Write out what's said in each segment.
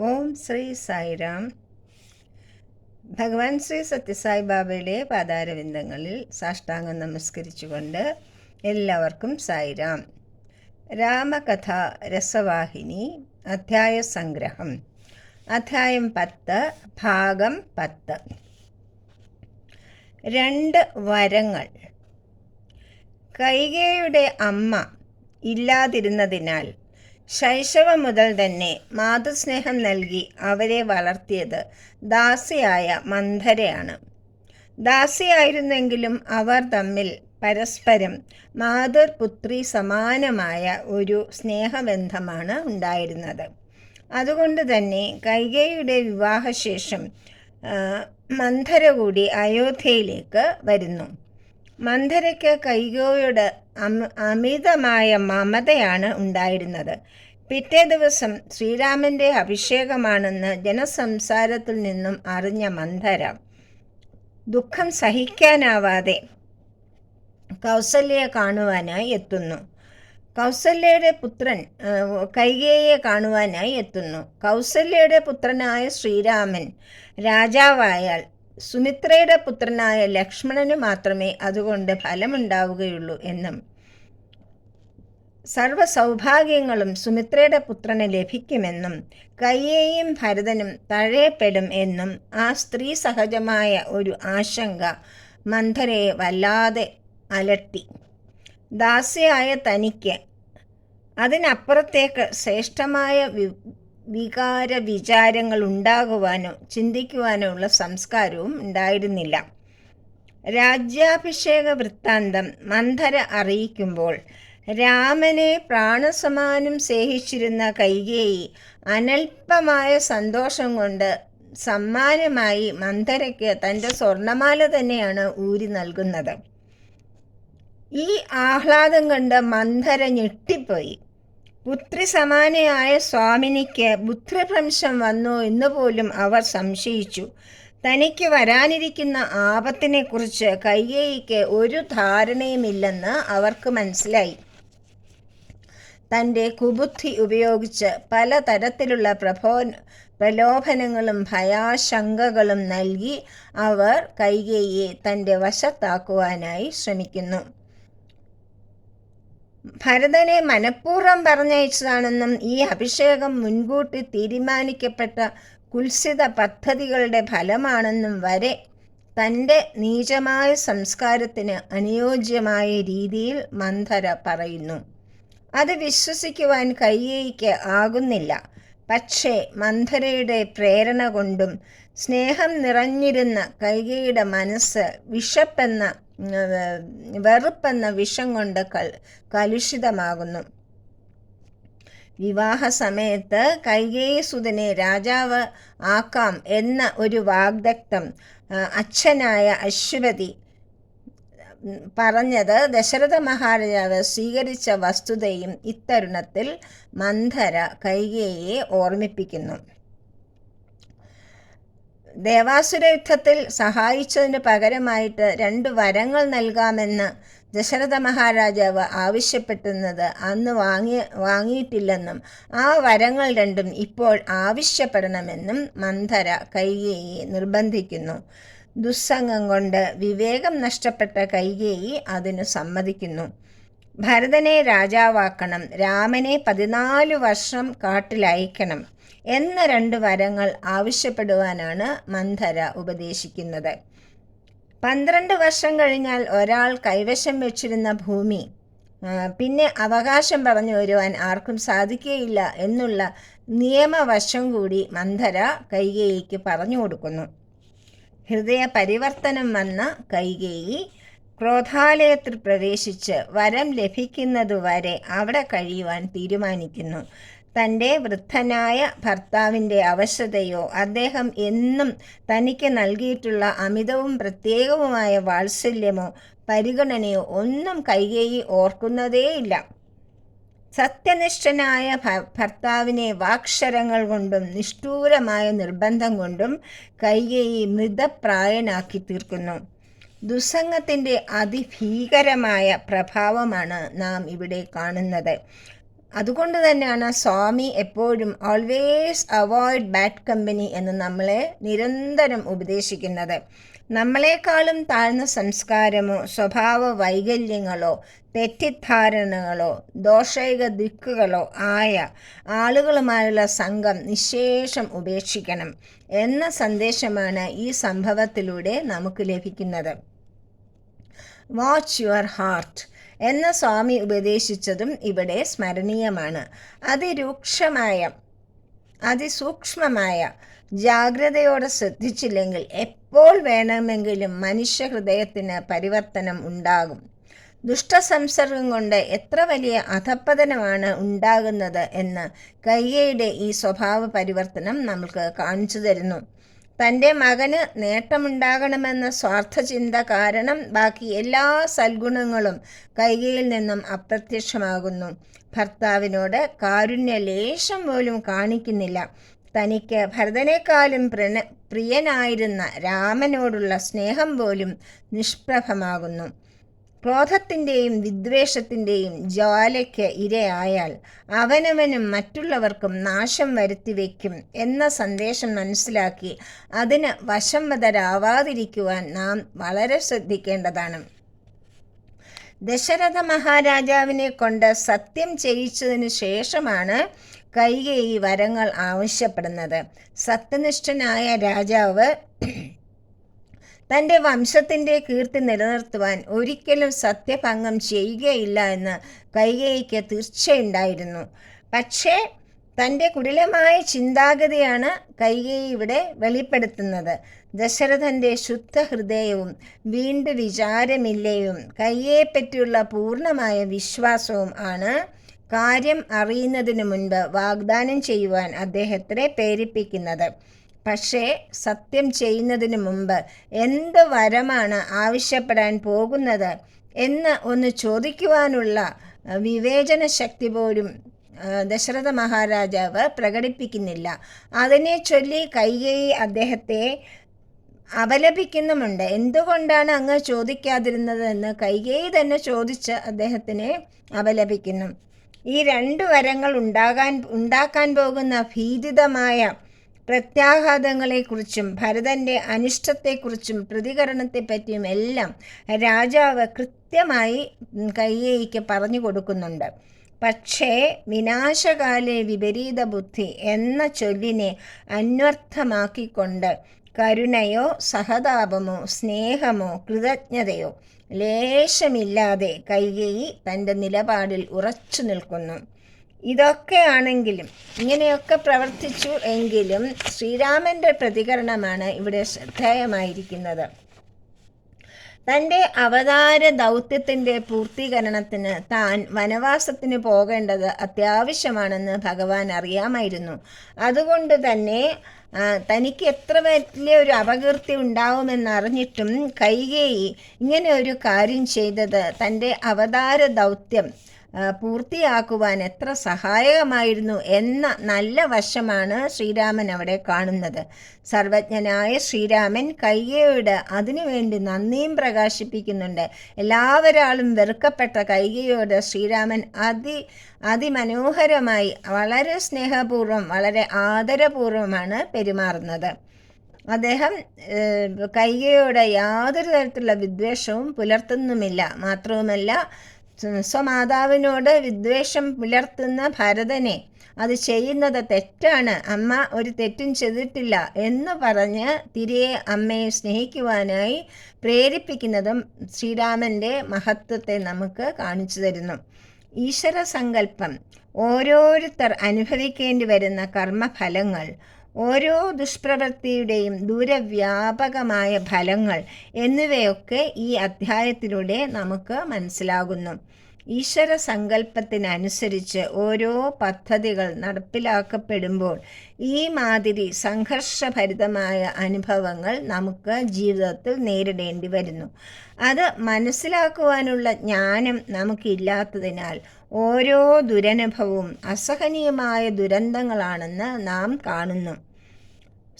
ഓം ശ്രീ സായിരാം. ഭഗവാൻ ശ്രീ സത്യസായി ബാബയുടെ പാതാരവിന്ദങ്ങളിൽ സാഷ്ടാംഗം നമസ്കരിച്ചുകൊണ്ട് എല്ലാവർക്കും സായിരാം. രാമകഥ രസവാഹിനി അധ്യായ സംഗ്രഹം. അധ്യായം പത്ത് ഭാഗം പത്ത്. രണ്ട് വരങ്ങൾ. കൈകേയുടെ അമ്മ ഇല്ലാതിരുന്നതിനാൽ ശൈശവം മുതൽ തന്നെ മാതൃസ്നേഹം നൽകി അവരെ വളർത്തിയത് ദാസിയായ മന്ധരയാണ്. ദാസിയായിരുന്നെങ്കിലും അവർ തമ്മിൽ പരസ്പരം മാതൃപുത്രി സമാനമായ ഒരു സ്നേഹബന്ധമാണ് ഉണ്ടായിരുന്നത്. അതുകൊണ്ട് തന്നെ കൈകയുടെ വിവാഹശേഷം മന്ധര കൂടി അയോധ്യയിലേക്ക് വരുന്നു. മന്ധരയ്ക്ക് കൈകോയുടെ അമ അമിതമായ മമതയാണ് ഉണ്ടായിരുന്നത്. പിറ്റേ ദിവസം ശ്രീരാമന്റെ അഭിഷേകമാണെന്ന് ജനസംസാരത്തിൽ നിന്നും അറിഞ്ഞ മന്ധര. ദുഃഖം സഹിക്കാനാവാതെ കൗസല്യയെ കാണുവാനായി എത്തുന്നു. കൗസല്യയുടെ പുത്രൻ കൈകേയെ കാണുവാനായി എത്തുന്നു. കൗസല്യയുടെ പുത്രനായ ശ്രീരാമൻ രാജാവായാൽ സുമിത്രയുടെ പുത്രനായ ലക്ഷ്മണന് മാത്രമേ അതുകൊണ്ട് ഫലമുണ്ടാവുകയുള്ളൂ എന്നും സർവ സൗഭാഗ്യങ്ങളും സുമിത്രയുടെ പുത്രന് ലഭിക്കുമെന്നും കയ്യേയും ഭരതനും തഴയപ്പെടും എന്നും ആ സ്ത്രീ സഹജമായ ഒരു ആശങ്ക മന്ധരയെ വല്ലാതെ അലട്ടി. ദാസിയായ തനിക്ക് അതിനപ്പുറത്തേക്ക് ശ്രേഷ്ഠമായ വി വികാര വിചാരങ്ങൾ ഉണ്ടാകുവാനോ ചിന്തിക്കുവാനോ ഉള്ള സംസ്കാരവും ഉണ്ടായിരുന്നില്ല. രാജ്യാഭിഷേക വൃത്താന്തം മന്ധര അറിയിക്കുമ്പോൾ രാമനെ പ്രാണസമാനം സ്നേഹിച്ചിരുന്ന കൈകേയി അനൽപമായ സന്തോഷം കൊണ്ട് സമ്മാനമായി മന്ധരയ്ക്ക് തന്റെ സ്വർണമാല തന്നെയാണ് ഊരി നൽകുന്നത്. ഈ ആഹ്ലാദം കണ്ട് മന്ധര ഞെട്ടിപ്പോയി. പുത്രി സമാനയായ സ്വാമിനിക്ക് ബുദ്ധിഭ്രംശം വന്നോ എന്ന് പോലും അവർ സംശയിച്ചു. തനിക്ക് വരാനിരിക്കുന്ന ആപത്തിനെക്കുറിച്ച് കയ്യേയിക്ക് ഒരു ധാരണയുമില്ലെന്ന് അവർക്ക് മനസ്സിലായി. തന്റെ കുബുദ്ധി ഉപയോഗിച്ച് പലതരത്തിലുള്ള പ്രഭോ പ്രലോഭനങ്ങളും ഭയാശങ്കകളും നൽകി അവർ കൈകേയെ തന്റെ വശത്താക്കുവാനായി ശ്രമിക്കുന്നു. ഭരതനെ മനഃപൂർവം പറഞ്ഞയച്ചതാണെന്നും ഈ അഭിഷേകം മുൻകൂട്ടി തീരുമാനിക്കപ്പെട്ട കുൽസിത പദ്ധതികളുടെ ഫലമാണെന്നും വരെ തന്റെ നീചമായ സംസ്കാരത്തിന് അനുയോജ്യമായ രീതിയിൽ മന്ധര പറയുന്നു. അത് വിശ്വസിക്കുവാൻ കയ്യേയ്ക്ക് ആകുന്നില്ല. പക്ഷേ മന്ധരയുടെ പ്രേരണ കൊണ്ടും സ്നേഹം നിറഞ്ഞിരുന്ന കൈകയുടെ മനസ്സ് വിഷപ്പെന്ന വെറുപ്പെന്ന വിഷം കൊണ്ട് കൽ കലുഷിതമാകുന്നു. വിവാഹ സമയത്ത് കൈകേയസുതനെ രാജാവ് ആക്കാം എന്ന ഒരു വാഗ്ദത്തം അച്ഛനായ അശ്വതി പറഞ്ഞത് ദശരഥ മഹാരാജാവ് സ്വീകരിച്ച വസ്തുതയും ഇത്തരുണത്തിൽ മന്ധര കൈകേയെ ഓർമ്മിപ്പിക്കുന്നു. ദേവാസുര യുദ്ധത്തിൽ സഹായിച്ചതിന് പകരമായിട്ട് രണ്ട് വരങ്ങൾ നൽകാമെന്ന് ദശരഥ മഹാരാജാവ് ആവശ്യപ്പെട്ടുന്നത് അന്ന് വാങ്ങി വാങ്ങിയിട്ടില്ലെന്നും ആ വരങ്ങൾ രണ്ടും ഇപ്പോൾ ആവശ്യപ്പെടണമെന്നും മന്ധര കൈകേയെ നിർബന്ധിക്കുന്നു. ദുസ്സംഗം കൊണ്ട് വിവേകം നഷ്ടപ്പെട്ട കൈകേയി അതിന് സമ്മതിക്കുന്നു. ഭരതനെ രാജാവാക്കണം രാമനെ പതിനാല് വർഷം കാട്ടിലയക്കണം എന്ന രണ്ട് വരങ്ങൾ ആവശ്യപ്പെടുവാനാണ് മന്ധര ഉപദേശിക്കുന്നത്. പന്ത്രണ്ട് വർഷം കഴിഞ്ഞാൽ ഒരാൾ കൈവശം വെച്ചിരുന്ന ഭൂമി പിന്നെ അവകാശം പറഞ്ഞു വരുവാൻ ആർക്കും സാധിക്കുകയില്ല എന്നുള്ള നിയമവശം കൂടി മന്ധര കൈകേയിക്ക് പറഞ്ഞു കൊടുക്കുന്നു. ഹൃദയ പരിവർത്തനം വന്ന കൈകേയി ക്രോധാലയത്തിൽ പ്രവേശിച്ച് വരം ലഭിക്കുന്നതുവരെ അവിടെ കഴിയുവാൻ തീരുമാനിക്കുന്നു. തന്റെ വൃദ്ധനായ ഭർത്താവിന്റെ അവശതയോ അദ്ദേഹം എന്നും തനിക്ക് നൽകിയിട്ടുള്ള അമിതവും പ്രത്യേകവുമായ വാത്സല്യമോ പരിഗണനയോ ഒന്നും കൈകേയി ഓർക്കുന്നതേയില്ല. സത്യനിഷ്ഠനായ ഭർത്താവിനെ വാക്ഷരങ്ങൾ കൊണ്ടും നിഷ്ഠൂരമായ നിർബന്ധം കൊണ്ടും കൈകേയി മൃതപ്രായനാക്കി തീർക്കുന്നു. ദുസ്സംഗത്തിന്റെ അതിഭീകരമായ പ്രഭാവമാണ് നാം ഇവിടെ കാണുന്നത്. അതുകൊണ്ട് തന്നെയാണ് സ്വാമി എപ്പോഴും ഓൾവേസ് അവോയ്ഡ് ബാഡ് കമ്പനി എന്ന് നമ്മളെ നിരന്തരം ഉപദേശിക്കുന്നത്. നമ്മളെക്കാളും താഴ്ന്ന സംസ്കാരമോ സ്വഭാവ വൈകല്യങ്ങളോ തെറ്റിദ്ധാരണകളോ ദോഷൈക ദിക്കുകളോ ആയ ആളുകളുമായുള്ള സംഘം നിശേഷം ഉപേക്ഷിക്കണം എന്ന സന്ദേശമാണ് ഈ സംഭവത്തിലൂടെ നമുക്ക് ലഭിക്കുന്നത്. വാച്ച് യുവർ ഹാർട്ട് എന്ന സ്വാമി ഉപദേശിച്ചതും ഇവിടെ സ്മരണീയമാണ്. അതിരൂക്ഷമായ അതിസൂക്ഷ്മമായ ജാഗ്രതയോടെ ശ്രദ്ധിച്ചില്ലെങ്കിൽ എപ്പോൾ വേണമെങ്കിലും മനുഷ്യ ഹൃദയത്തിന് പരിവർത്തനം ഉണ്ടാകും. ദുഷ്ടസംസർഗം കൊണ്ട് എത്ര വലിയ അധപ്പതനമാണ് ഉണ്ടാകുന്നത് എന്ന് കയ്യയുടെ ഈ സ്വഭാവ പരിവർത്തനം നമുക്ക് കാണിച്ചു തരുന്നു. തന്റെ മകന് നേട്ടമുണ്ടാകണമെന്ന സ്വാർത്ഥചിന്ത കാരണം ബാക്കി എല്ലാ സൽഗുണങ്ങളും കൈകയിൽ നിന്നും അപ്രത്യക്ഷമാകുന്നു. ഭർത്താവിനോട് കാരുണ്യലേശം പോലും കാണിക്കുന്നില്ല. തനിക്ക് ഭരതനേക്കാളും പ്രണ പ്രിയനായിരുന്ന രാമനോടുള്ള സ്നേഹം പോലും നിഷ്പ്രഭമാകുന്നു. ക്രോധത്തിന്റെയും വിദ്വേഷത്തിന്റെയും ജ്വാലയ്ക്ക് ഇരയായാൽ അവനവനും മറ്റുള്ളവർക്കും നാശം വരുത്തി വയ്ക്കും എന്ന സന്ദേശം മനസ്സിലാക്കി അതിന് വശംവതരാവാതിരിക്കുവാൻ നാം വളരെ ശ്രദ്ധിക്കേണ്ടതാണ്. ദശരഥ മഹാരാജാവിനെ കൊണ്ട് സത്യം ചെയ്യിച്ചതിന് ശേഷമാണ് കൈകേയി വരങ്ങൾ ആവശ്യപ്പെടുന്നത്. സത്യനിഷ്ഠനായ രാജാവ് തന്റെ വംശത്തിന്റെ കീർത്തി നിലനിർത്തുവാൻ ഒരിക്കലും സത്യഭംഗം ചെയ്യുകയില്ല എന്ന് കൈകേയിക്ക് തീർച്ചയുണ്ടായിരുന്നു. പക്ഷേ തന്റെ കുടിലമായ ചിന്താഗതിയാണ് കൈകേയി ഇവിടെ വെളിപ്പെടുത്തുന്നത്. ദശരഥന്റെ ശുദ്ധ ഹൃദയവും വീണ്ടും വിചാരമില്ലയും കയ്യെപ്പറ്റിയുള്ള പൂർണമായ വിശ്വാസവും ആണ്. കാര്യം അറിയുന്നതിനു മുൻപ് വാഗ്ദാനം ചെയ്യുവാൻ അദ്ദേഹത്തെ പ്രേരിപ്പിക്കുന്നത്. പക്ഷേ സത്യം ചെയ്യുന്നതിന് മുമ്പ് എന്ത് വരമാണ് ആവശ്യപ്പെടാൻ പോകുന്നത് എന്ന് ഒന്ന് ചോദിക്കുവാനുള്ള വിവേചന ശക്തി പോലും ദശരഥ മഹാരാജാവ് പ്രകടിപ്പിക്കുന്നില്ല. അതിനെ ചൊല്ലി കൈകേയി അദ്ദേഹത്തെ അവലപിക്കുന്നുമുണ്ട് എന്തുകൊണ്ടാണ് അങ്ങ് ചോദിക്കാതിരുന്നത് എന്ന് കൈകേയി തന്നെ ചോദിച്ച് അദ്ദേഹത്തിനെ അവലപിക്കുന്നു ഈ രണ്ട് വരങ്ങൾ ഉണ്ടാകാൻ ഉണ്ടാക്കാൻ പോകുന്ന ഭീതിതമായ പ്രത്യാഘാതങ്ങളെക്കുറിച്ചും ഭരതന്റെ അനിഷ്ടത്തെക്കുറിച്ചും പ്രതികരണത്തെപ്പറ്റിയും എല്ലാം രാജാവ് കൃത്യമായി കയ്യേയ്ക്ക് പറഞ്ഞു കൊടുക്കുന്നുണ്ട്. പക്ഷേ വിനാശകാലെ വിപരീത ബുദ്ധി എന്ന ചൊല്ലിനെ അന്വർത്ഥമാക്കിക്കൊണ്ട് കരുണയോ സഹതാപമോ സ്നേഹമോ കൃതജ്ഞതയോ ലേശമില്ലാതെ കൈകേയി തന്റെ നിലപാടിൽ ഉറച്ചു നിൽക്കുന്നു. ഇതൊക്കെയാണെങ്കിലും ഇങ്ങനെയൊക്കെ പ്രവർത്തിച്ചു എങ്കിലും ശ്രീരാമന്റെ പ്രതികരണമാണ് ഇവിടെ ശ്രദ്ധേയമായിരിക്കുന്നത്. തന്റെ അവതാര ദൗത്യത്തിന്റെ പൂർത്തീകരണത്തിന് താൻ വനവാസത്തിന് പോകേണ്ടത് അത്യാവശ്യമാണെന്ന് ഭഗവാൻ അറിയാമായിരുന്നു. അതുകൊണ്ട് തന്നെ തനിക്ക് എത്ര വലിയ ഒരു അപകീർത്തി ഉണ്ടാവുമെന്നറിഞ്ഞിട്ടും കൈകേയി ഇങ്ങനെ ഒരു കാര്യം ചെയ്തത് തന്റെ അവതാര ദൗത്യം പൂർത്തിയാക്കുവാൻ എത്ര സഹായകമായിരുന്നു എന്ന നല്ല വശമാണ് ശ്രീരാമൻ അവിടെ കാണുന്നത്. സർവജ്ഞനായ ശ്രീരാമൻ കൈകയോട് അതിനുവേണ്ടി നന്ദിയും പ്രകാശിപ്പിക്കുന്നുണ്ട്. എല്ലാവരാളും വെറുക്കപ്പെട്ട കൈകയോട് ശ്രീരാമൻ അതി അതിമനോഹരമായി വളരെ സ്നേഹപൂർവം വളരെ ആദരപൂർവമാണ് പെരുമാറുന്നത്. അദ്ദേഹം കൈകയോട് യാതൊരു തരത്തിലുള്ള വിദ്വേഷവും പുലർത്തുന്നുമില്ല. മാത്രവുമല്ല സ്വമാതാവിനോട് വിദ്വേഷം പുലർത്തുന്ന ഭരതനെ അത് ചെയ്യുന്നത് തെറ്റാണ്. അമ്മ ഒരു തെറ്റും ചെയ്തിട്ടില്ല എന്ന് പറഞ്ഞ് തിരിയെ അമ്മയെ സ്നേഹിക്കുവാനായി പ്രേരിപ്പിക്കുന്നതും ശ്രീരാമന്റെ മഹത്വത്തെ നമുക്ക് കാണിച്ചു തരുന്നു. ഈശ്വര സങ്കല്പം ഓരോരുത്തർ അനുഭവിക്കേണ്ടി വരുന്ന കർമ്മഫലങ്ങൾ ഓരോ ദുഷ്പ്രവൃത്തിയുടെയും ദൂരവ്യാപകമായ ഫലങ്ങൾ എന്നിവയൊക്കെ ഈ അധ്യായത്തിലൂടെ നമുക്ക് മനസ്സിലാകുന്നു. ഈശ്വര സങ്കല്പത്തിനനുസരിച്ച് ഓരോ പദ്ധതികൾ നടപ്പിലാക്കപ്പെടുമ്പോൾ ഈ മാതിരി സംഘർഷഭരിതമായ അനുഭവങ്ങൾ നമുക്ക് ജീവിതത്തിൽ നേരിടേണ്ടി വരുന്നു. അത് മനസ്സിലാക്കുവാനുള്ള ജ്ഞാനം നമുക്കില്ലാത്തതിനാൽ ഓരോ ദുരനുഭവവും അസഹനീയമായ ദുരന്തങ്ങളാണെന്ന് നാം കാണുന്നു.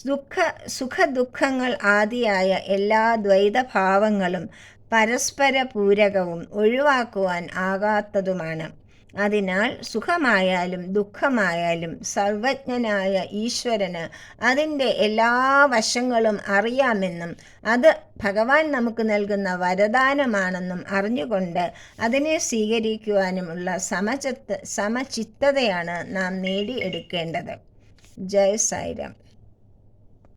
ദുഃഖ സുഖദുഃഖങ്ങൾ ആദിയായ എല്ലാ ദ്വൈതഭാവങ്ങളും പരസ്പര പൂരകവും ഒഴിവാക്കുവാൻ ആകാത്തതുമാണ്. അതിനാൽ സുഖമായാലും ദുഃഖമായാലും സർവജ്ഞനായ ഈശ്വരന് അതിന്റെ എല്ലാ വശങ്ങളും അറിയാമെന്നും അത് ഭഗവാൻ നമുക്ക് നൽകുന്ന വരദാനമാണെന്നും അറിഞ്ഞുകൊണ്ട് അതിനെ സ്വീകരിക്കുവാനുമുള്ള സമചിത്ത സമചിത്തതയാണ് നാം നേടിയെടുക്കേണ്ടത്. ജയ സായിരാം.